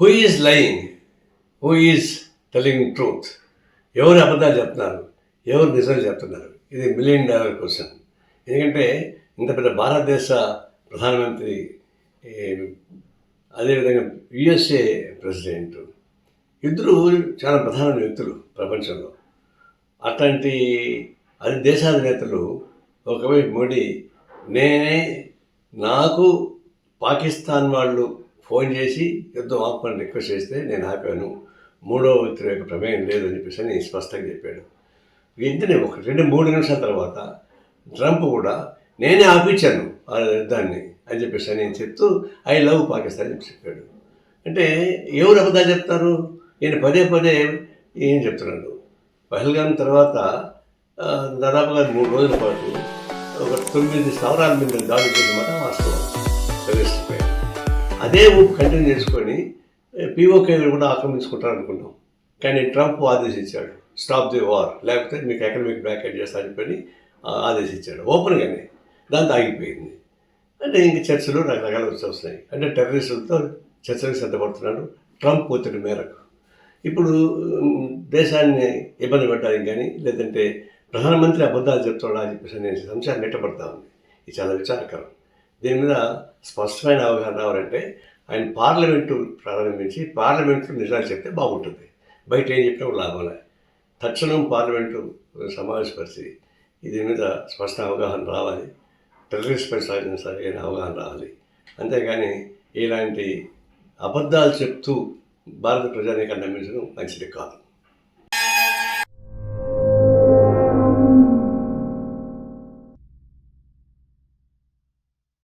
Who is lying who is telling truth ఎవరు అబద్ధాలు చెప్తున్నారు? ఎవరు నిజాలు చెప్తున్నారు? ఇది మిలియన్ డాలర్ క్వశ్చన్ ఎందుకంటే ఇంత పెద్ద భారతదేశ ప్రధానమంత్రి అదేవిధంగా యుఎస్ఏ ప్రెసిడెంట్ ఇద్దరు చాలా ప్రధానమైన వ్యక్తులు ప్రపంచంలో. అట్లాంటి అది దేశాధినేతలు ఒకవైపు మోడీ నేనే నాకు పాకిస్తాన్ వాళ్ళు ఫోన్ చేసి యుద్ధం ఆపమని రిక్వెస్ట్ చేస్తే నేను ఆపాను. మూడో వ్యక్తి యొక్క ప్రమేయం లేదని చెప్పేసి అని స్పష్టంగా చెప్పాడు. వెంటనే ఒక రెండు మూడు నిమిషాల తర్వాత ట్రంప్ కూడా నేనే ఆపించాను ఆ యుద్ధాన్ని అని చెప్పేసి అని చెప్తూ ఐ లవ్ పాకిస్తాన్ అని చెప్పాడు. అంటే ఎవరు అబద్ధాలు చెప్తారు? నేను పదే పదే ఏం చెప్తున్నాడు? పహల్గాం తర్వాత దాదాపుగా మూడు రోజుల పాటు ఒక తొమ్మిది స్థావరాల మీద దాడి చేసిన మాట వాస్తవం. టెర్రరిస్ట్పై అదే ఊపు కంటిన్యూ చేసుకొని పీఓకేలు కూడా ఆక్రమించుకుంటారు అనుకున్నాం కానీ ట్రంప్ ఆదేశించాడు. స్టాప్ ది వార్ లేకపోతే మీకు ఎకనమిక్ బ్యాకెట్ చేస్తా చెప్పని ఆదేశించాడు. ఓపెన్గానే దాంతో ఆగిపోయింది. అంటే ఇంక చర్చలు రకరకాల వచ్చి వస్తున్నాయి. అంటే టెర్రరిస్టులతో చర్చలకు సిద్ధపడుతున్నాడు ట్రంప్ ఒత్తిడి మేరకు. ఇప్పుడు దేశాన్ని ఇబ్బంది పెట్టడానికి కానీ లేదంటే ప్రధానమంత్రి అబద్ధాలు చెప్తాడా అని చెప్పేసి నేను సంశయం నెట్టబడతా ఉంది. ఇది చాలా విచారకరం. దీని మీద స్పష్టమైన అవగాహన రావాలంటే ఆయన పార్లమెంటు ప్రారంభించి పార్లమెంట్లో నిజాలు చెప్తే బాగుంటుంది. బయట ఏం చెప్పినా లాభాలే తక్షణం పార్లమెంటు సమావేశపరిచి దీని మీద స్పష్ట అవగాహన రావాలి. టెర్రరిస్ట్పై సాగిన సరైన అవగాహన రావాలి. అంతేగాని ఇలాంటి అబద్ధాలు చెప్తూ భారత ప్రజానీకాన్ని నమ్మించడం మంచిది కాదు.